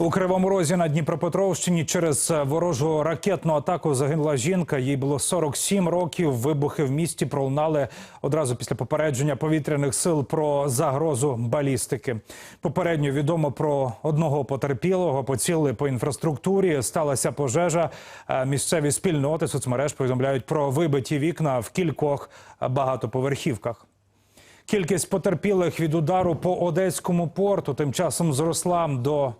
У Кривому Розі на Дніпропетровщині через ворожу ракетну атаку загинула жінка. Їй було 47 років. Вибухи в місті пролунали одразу після попередження повітряних сил про загрозу балістики. Попередньо відомо про одного потерпілого. Поцілили по інфраструктурі. Сталася пожежа. Е, Місцеві спільноти соцмереж повідомляють про вибиті вікна в кількох багатоповерхівках. Кількість потерпілих від удару по одеському порту тим часом зросла до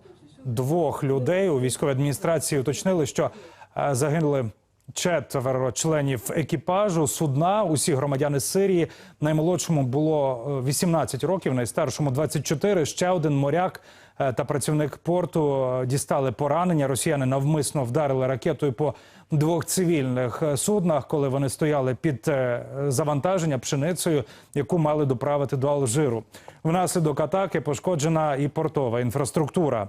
двох людей. У військовій адміністрації уточнили, що е, загинули четверо членів екіпажу судна. Усі громадяни Сирії. Наймолодшому було е, 18 років, найстаршому 24. Ще один моряк е, та працівник порту е, дістали поранення. Росіяни навмисно вдарили ракетою по двох цивільних е, суднах, коли вони стояли під е, завантаження пшеницею, яку мали доправити до Алжиру. Внаслідок атаки пошкоджена і портова інфраструктура.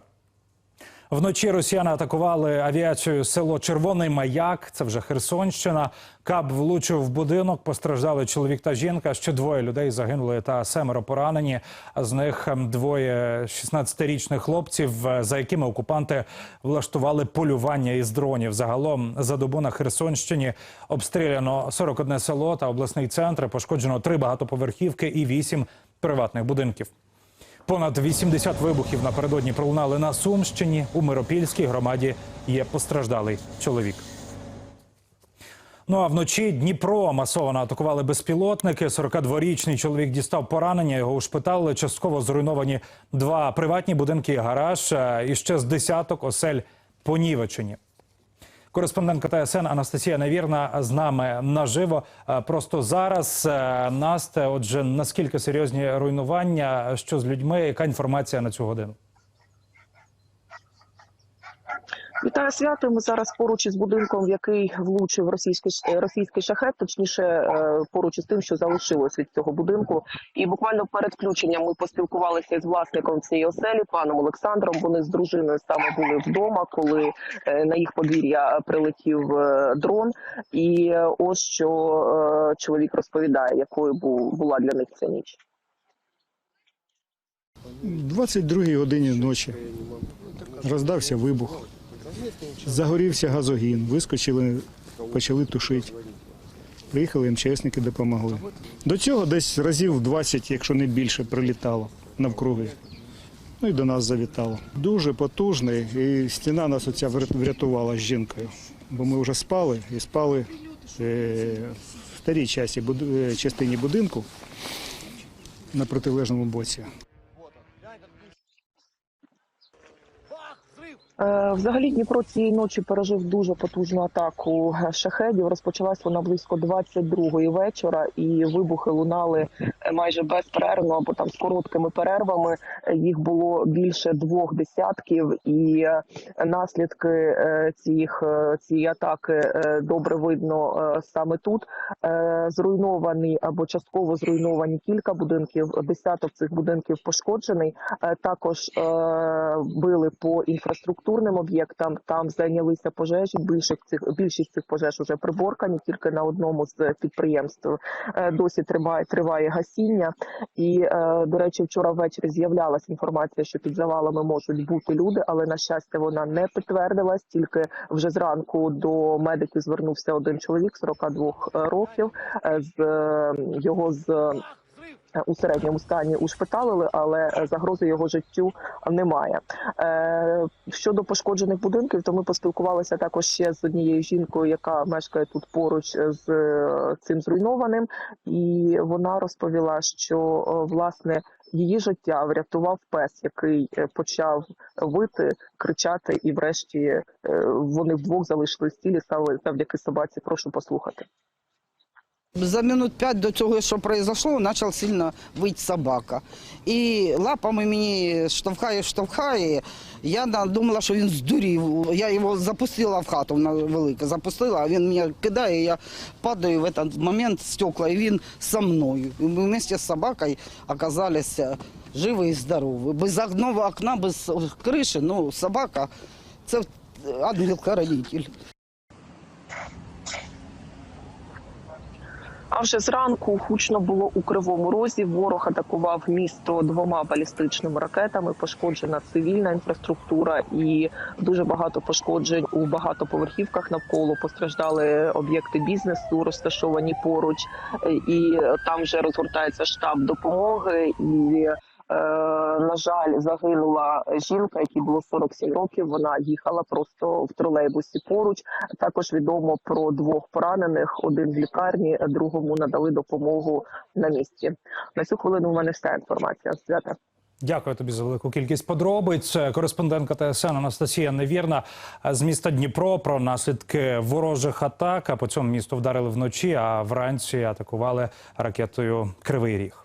Вночі росіяни атакували авіацією село Червоний Маяк. Це вже Херсонщина. Каб влучив в будинок. Постраждали чоловік та жінка. Ще двоє людей загинули та семеро поранені. З них ем, двоє 16-річних хлопців, е, за якими окупанти влаштували полювання із дронів. Загалом за добу на Херсонщині обстріляно 41 село та обласний центр. Пошкоджено три багатоповерхівки і вісім приватних будинків. Понад 80 вибухів напередодні пролунали на Сумщині. У Миропільській громаді є постраждалий чоловік. Ну а вночі Дніпро масово атакували безпілотники. 42-річний чоловік дістав поранення. Його ушпиталили. Частково зруйновані два приватні будинки і гараж. І ще з десяток осель понівечені. Кореспондентка ТСН Анастасія Невірна з нами наживо. Е, Просто зараз Е, Насте, отже, наскільки серйозні руйнування, що з людьми, яка інформація на цю годину? Вітаю свято. Ми зараз поруч із будинком, в який влучив російський е, російський шахет, точніше е, поруч із тим, що залишилось від цього будинку. І буквально перед включенням ми поспілкувалися з власником цієї оселі, паном Олександром. Вони з дружиною саме були вдома, коли е, на їх подвір'я прилетів дрон. І ось що чоловік розповідає, якою бу- була для них ця ніч. 22 годині ночі роздався вибух, загорівся газогін, вискочили, почали тушити. Приїхали МЧСники, допомогли. До цього десь разів 20, якщо не більше, прилітало навкруги. Ну і до нас завітало. Дуже потужний, і стіна нас оця врятувала з жінкою. Бо ми вже спали і спали е, в старій е, частині будинку на протилежному боці. Взагалі Дніпро цієї ночі пережив дуже потужну атаку шахедів. Розпочалась вона близько 22-ї вечора, і вибухи лунали е, майже безперервно або там з короткими перервами. Е, Їх було більше двох десятків, і е, наслідки е, цих е, цієї атаки е, добре видно е, саме тут. Е, Зруйновані або частково зруйновані кілька будинків. Десяток цих будинків пошкоджений. Е, Також е, били по інфраструктурним об'єктам. Там зайнялися пожежі. Більшість цих більшість цих пожеж уже приборкані. Тільки на одному з підприємств е, досі триває триває гасіння. І е, до речі, вчора ввечері з'являлася інформація, що під завалами можуть бути люди, але на щастя вона не підтвердилась. Тільки вже зранку до медиків звернувся один чоловік 42 років. е, З е, його з е, у середньому стані ушпиталили, але е, загрози його життю немає. Е, Щодо пошкоджених будинків, то ми поспілкувалися також ще з однією жінкою, яка мешкає тут поруч з е, цим зруйнованим, і вона розповіла, що власне її життя врятував пес, який почав вити, кричати, і врешті вони вдвох залишились цілі стали завдяки собаці. Прошу послухати. За минут п'ять до цього, що произошло, почав сильно вити собака. І лапами мені штовхає, штовхає. Я думала, що він здурів. Я його запустила в хату на велике. Запустила, а він мене кидає, я падаю в цей момент стекла, і він со мною. І ми вместе з собакою оказалися живі і здорові. Без одного окна, без криші, ну, собака – це ангел-хоронитель. Вже зранку гучно було у кривому розі. Ворог атакував місто двома балістичними ракетами. Пошкоджена цивільна інфраструктура і дуже багато пошкоджень у багатоповерхівках навколо. Постраждали об'єкти бізнесу, розташовані поруч, Е, і там вже розгортається штаб допомоги. І е, на жаль, загинула жінка, якій було 47 років. Вона їхала просто в тролейбусі поруч. Також відомо про двох поранених: один в лікарні, другому надали допомогу на місці. На цю хвилину у мене вся інформація. Свята. Дякую тобі за велику кількість подробиць. Кореспондентка ТСН Анастасія Невірна з міста Дніпро про наслідки ворожих атак. А по цьому місту вдарили вночі, а вранці атакували ракетою Кривий Ріг.